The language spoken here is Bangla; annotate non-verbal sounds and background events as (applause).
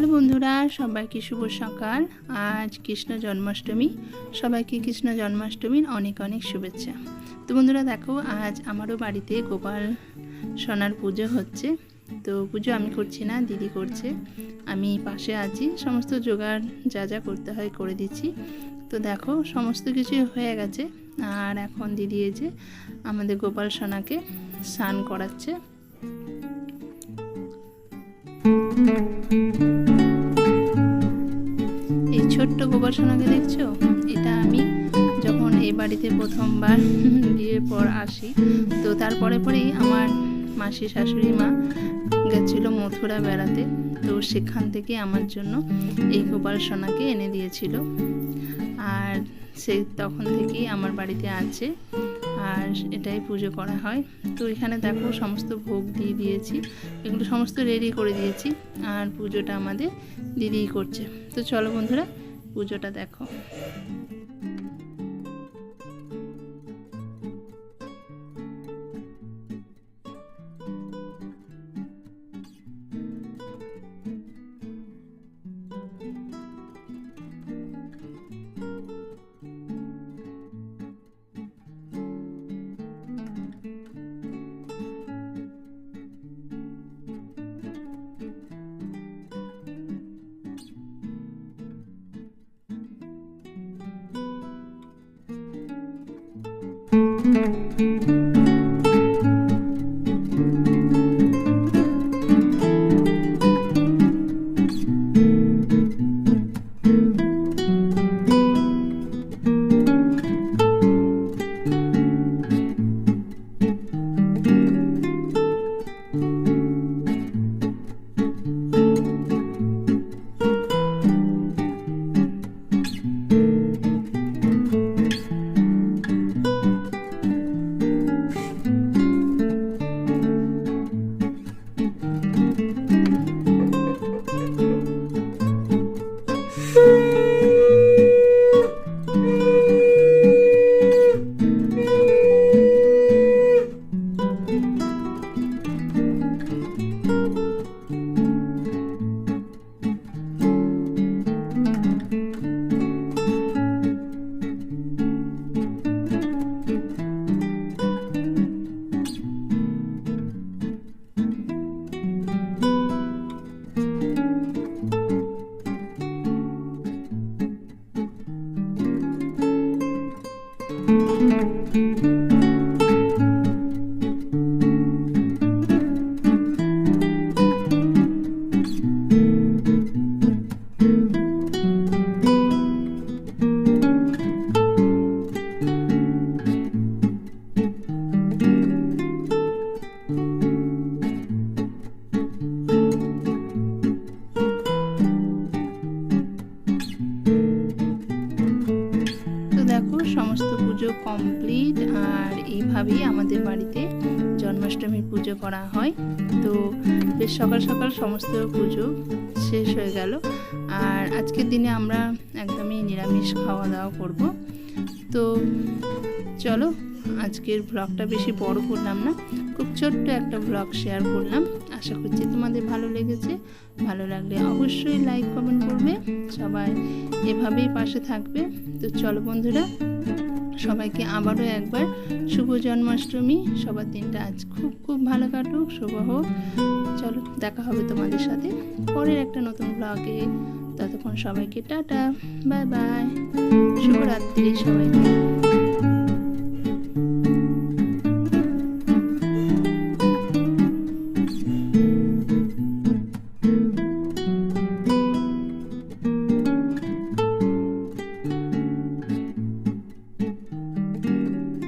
বন্ধুরা, সবাইকে শুভ সকাল। আজ কৃষ্ণ জন্মাষ্টমী। সবাইকে কৃষ্ণ জন্মাষ্টমীর অনেক অনেক শুভেচ্ছা। তো বন্ধুরা, দেখো, আজ আমারও বাড়িতে গোপাল সোনার পুজো হচ্ছে। তো পুজো আমি করছি না, দিদি করছে। আমি পাশে আছি, সমস্ত জোগাড় যা যা করতে হয় করে দিচ্ছি। তো দেখো, সমস্ত কিছু হয়ে গেছে। আর এখন দিদি যে আমাদের গোপাল সোনাকে স্নান করাচ্ছে। এই ছোট্ট গোপাল সোনাকে দেখছ? এটা আমি যখন এই বাড়িতে প্রথমবার (laughs) বিয়ের পর আসি, তো তারপরে পরেই আমার মাসি, শাশুড়ি মা গেছিল মথুরা বেড়াতে। তো সেখান থেকে আমার জন্য এই গোপাল সোনাকে এনে দিয়েছিল। আর সে তখন থেকেই আমার বাড়িতে আছে। আর এটাই পুজো করা হয়। তো এখানে দেখো সমস্ত ভোগ দিয়ে দিয়েছি। এগুলো সমস্ত রেডি করে দিয়েছি আর পুজোটা আমাদের দিদিই করছে। তো চলো বন্ধুরা, পুজোটা দেখো। তো পুজো কমপ্লিট আর এইভাবেই আমাদের বাড়িতে জন্মাষ্টমীর পুজো করা হয়। তো বেশ সকাল সকাল সমস্ত পুজো শেষ হয়ে গেল। আর আজকের দিনে আমরা একদমই নিরামিষ খাওয়া দাওয়া করব। তো চলো, আজকের ব্লগটা বেশি বড় করলাম না, খুব ছোট্ট একটা ব্লগ শেয়ার করলাম। আশা করছি তোমাদের ভালো লেগেছে। ভালো লাগলে অবশ্যই লাইক কমেন্ট করবে। সবাই এভাবেই পাশে থাকবে। তো চলো বন্ধুরা সবাইকে আবারও একবার শুভ জন্মাষ্টমী। সবার দিনটা আজ খুব খুব ভালো কাটুক, শুভ হোক। চলো, দেখা হবে তোমাদের সাথে পরের একটা নতুন ব্লগে। ততক্ষণ সবাইকে টাটা, বাই বাই। শুভরাত্রি সবাইকে।